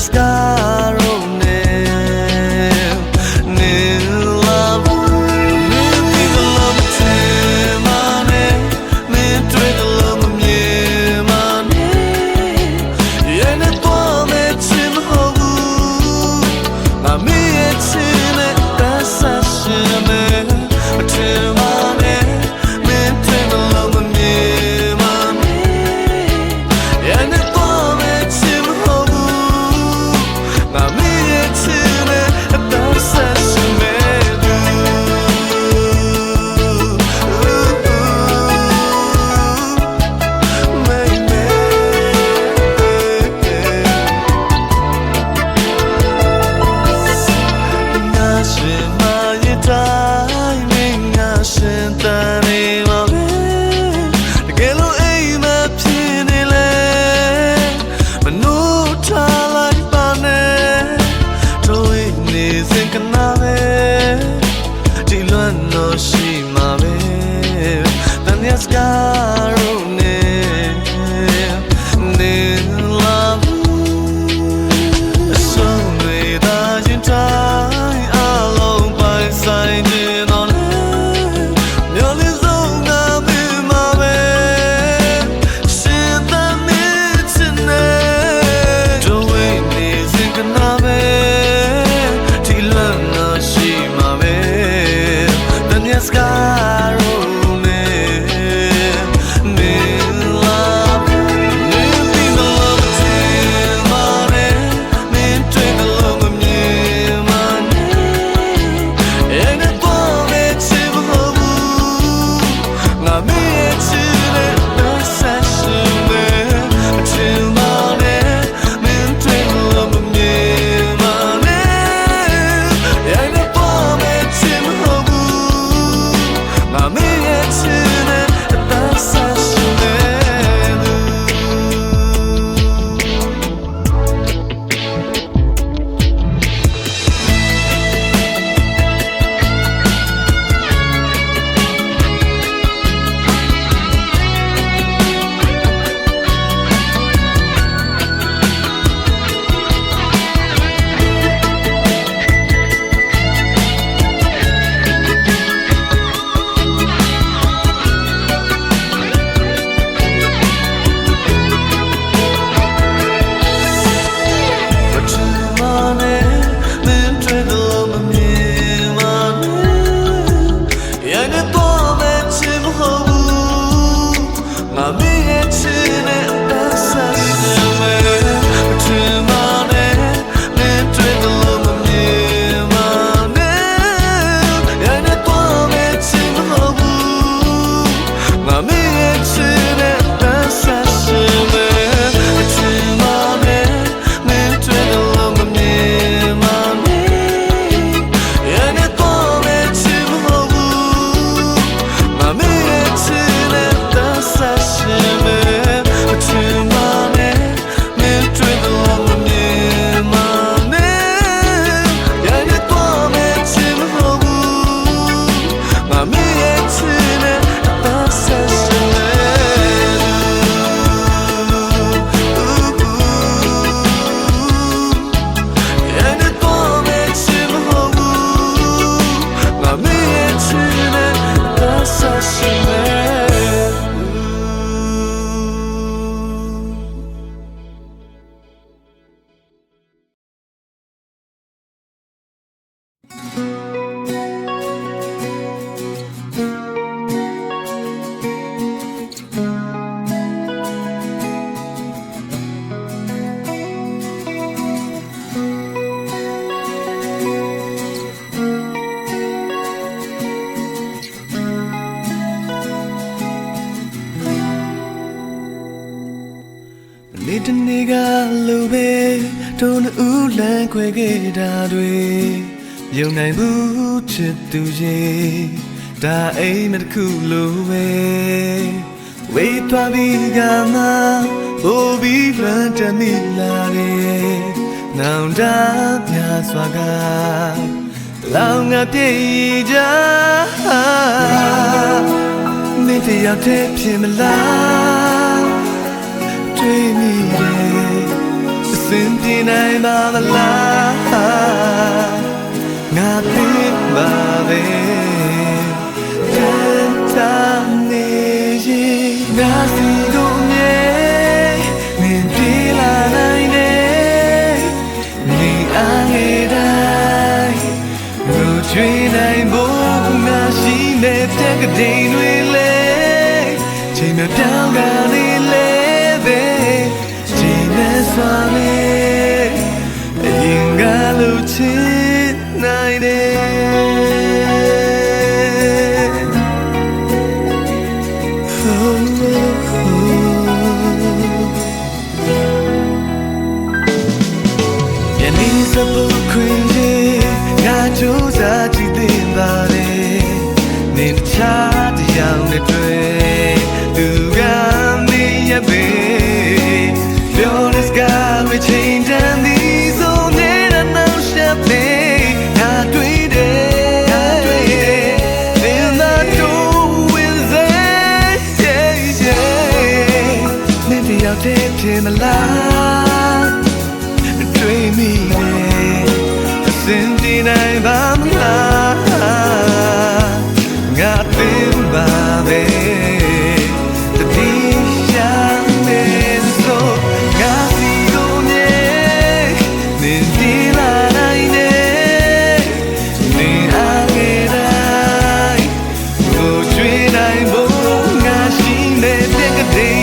scar yeah. ခဲ့တာတွေယုံနိုင်ဘူးချစ်သူရဲ့ဒါအိမ်မတစ်ခုလိုပဲဝေးသွားပြီးကမှဘိုးပြီးလွမ်းတမိလာတယ်နောင်တပြစွာကလောင်ငါပြေကြနေတယောက်တည်းဖြစ်မလားတွေ့မိတယ် ငါသိပါပဲတန်တာနေရင်ငါစီကိုမြဲမြင်ပြေလာနိုင်တယ်နေအားငယ်တိုင်းလူချွေးနိုင်ဖို့ငါရှိနေတဲ့ကတိန်တွေလေချိန်မပြောင်းကနေလေ င်ကလူချစ်နိုင်တယ်ယနေ့စပုတ်ခွင်ကြီးငါကြိုးစားကြည့်တင်ပါလေနေချာတရားနဲ့တွေ့သူကမေးရပေပြောတဲ့စကား နေ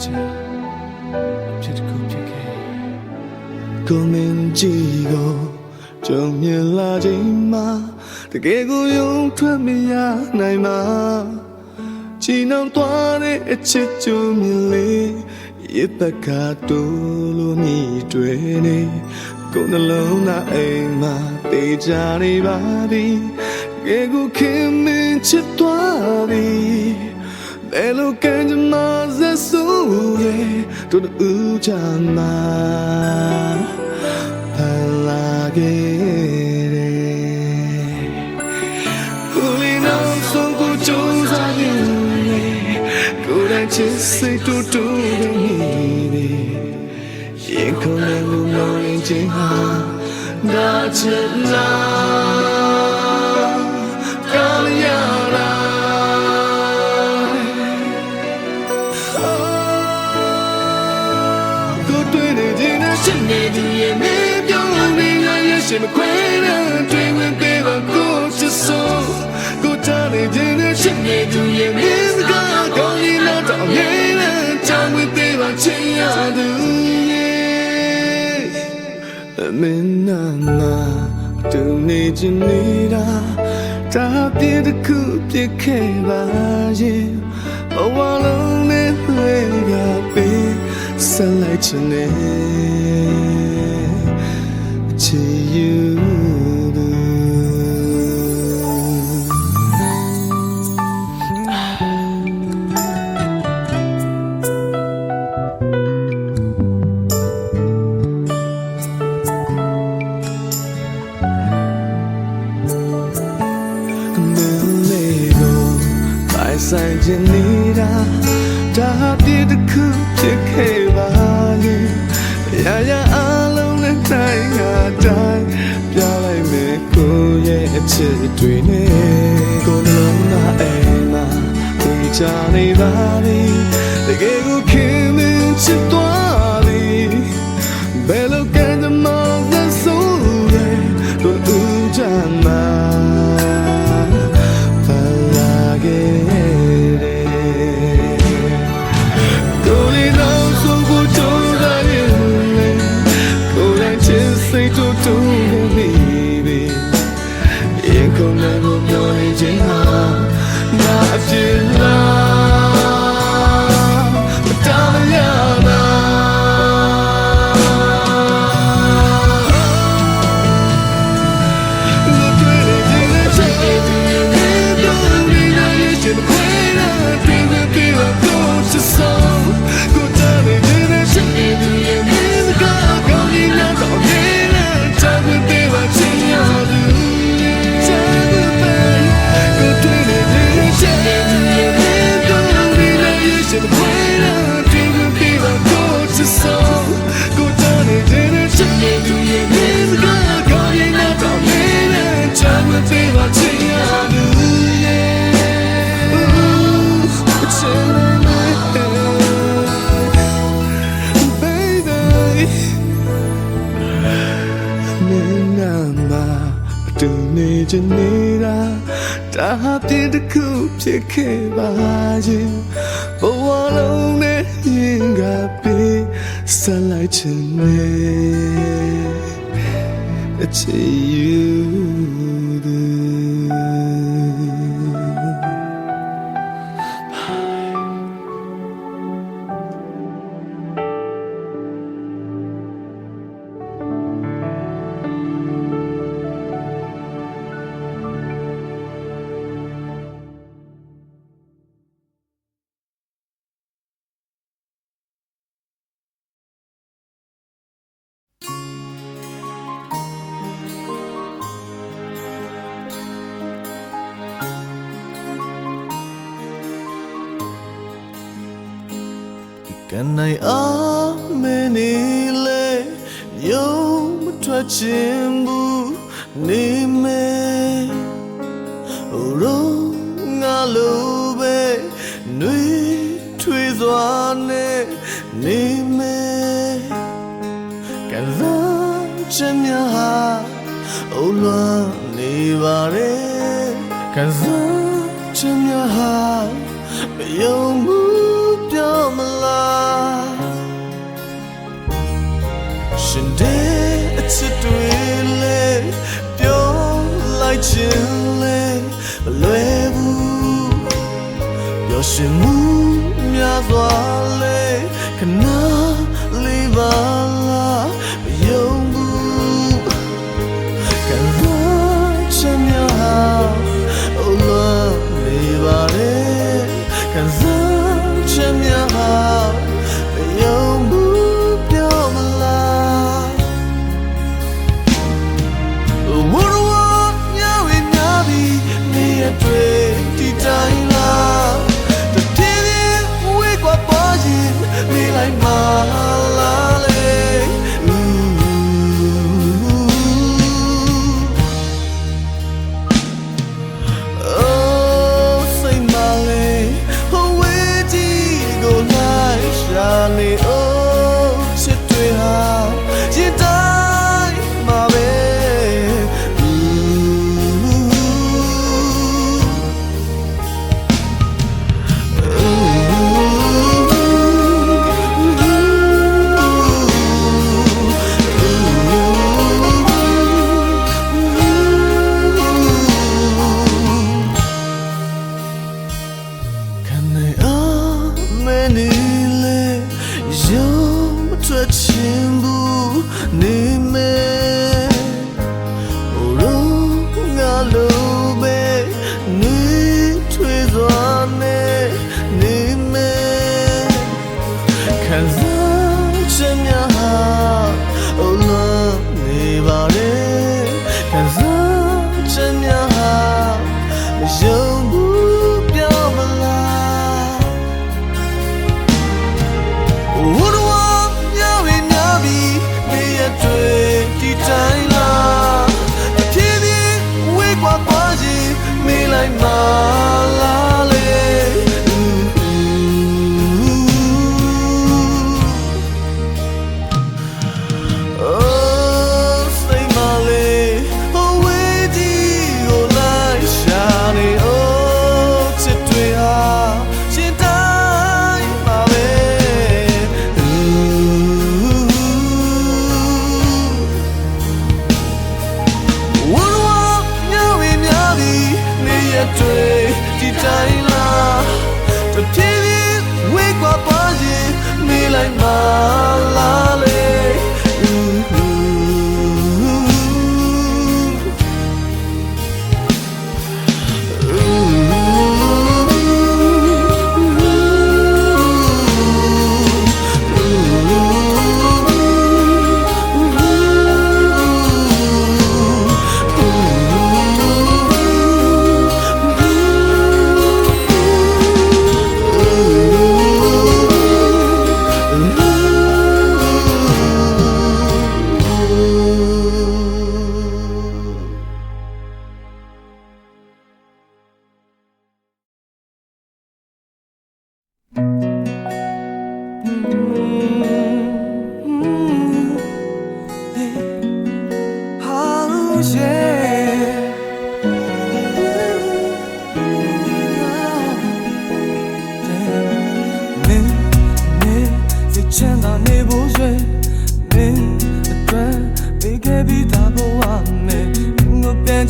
ကိုယ့်ရဲ့ချာအဖြစ်တစ်ခုဖြစ်ခဲ့ကိုမင်းကြီးကိုကြုံမြင်လာချိန်မှာတကယ်ကိုယုံထွက်မရနိုင်မှာချီနှောင်သွားတဲ့အချစ်ကြုံမြင်လေရစ်ပကတိုးလို့မြည်တွေနေကိုယ်နှလုံးသားအိမ်မှာတေးကြနေပါသည်တကယ်ကိုခင်မင်းချစ်သွားသည် ဘယ်လိုကံကြမ္မာဇက်ဆူရဲ့တို့ဦးချမ်းမာဖန်လာခဲ့တယ်ဟူလီနော မခွဲတဲ့တွေ့ဝင်ပေးပါကိုချစ်ဆိုကိုချနေခြင်းနဲ့ရှင်းနေသူရဲ့မင်းစကားကောင်းရင်တော့ရသူမင်းနာနာတူနေချင်နေတာဒါပြည့်တစ်ခုပြစ်ခဲ့ပါရဲ့ဘဝလုံးနဲ့လွေကပေးဆက်လိုက်ချင်တယ် ချစ်ယူမင်းလေးကိုပိုင်ဆိုင် ခုဖြစ်ခဲ့ပါခြင်းဘဝလုံးနဲ့ရင်ကပေးဆက်လိုက်ချင်တယ်အချစ်ယူ ကန်နိုင်အားမင်းနေလေယုံမထွက်ချင်ဘူးနေမေရိုးငါလိုပဲနှွေထွေးစွာနဲ့နေမေကန်စားချင်များဟာအိုလွ တဲ့အချစ်တွေလေပြောလိုက်ခြင်းလေမလွယ်ဘူးပျော်ရွှင်မှုများစွာလေခဏလေးပါလားမယုံဘူးကံစားချင်များဟာအိုလွမ်းနေပါလေကံစား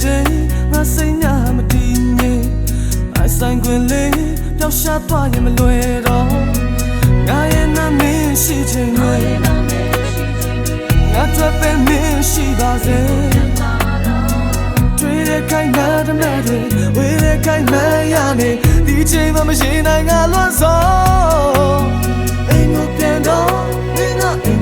ချိန်ငါစိတ်ညမတည်ငြိမ်အိုက်ဆိုင်ခွင်လေးပျောက်ရှားသွားရင်မလွယ်တော့ငါရဲ့နာမည်ရှိချိန်တွေငါထွက်ပဲမင်းရှိပါစေတွေ့တဲ့ခိုင်နာတမဲတွေဝေးတဲ့ခိုင်နာရနေဒီချိန်မှမရှိနိုင်ငါလွန်ဆုံးအိမ်ကိုပြန်တော့မင်းကအိမ်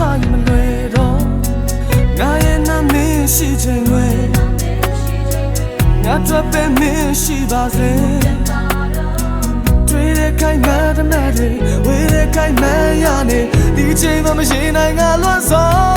သာမလွယ်တော့ငါရဲ့နာမည်ရှိခြင်းလွယ်ငါတို့ပဲမင်းရှိပါစေတွေ့တဲ့ခိုင်မှတမတ်တွေဝေးတဲ့ခိုင်မှရနေဒီချိန်မှမရှိနိုင်ငါလွတ်ဆုံး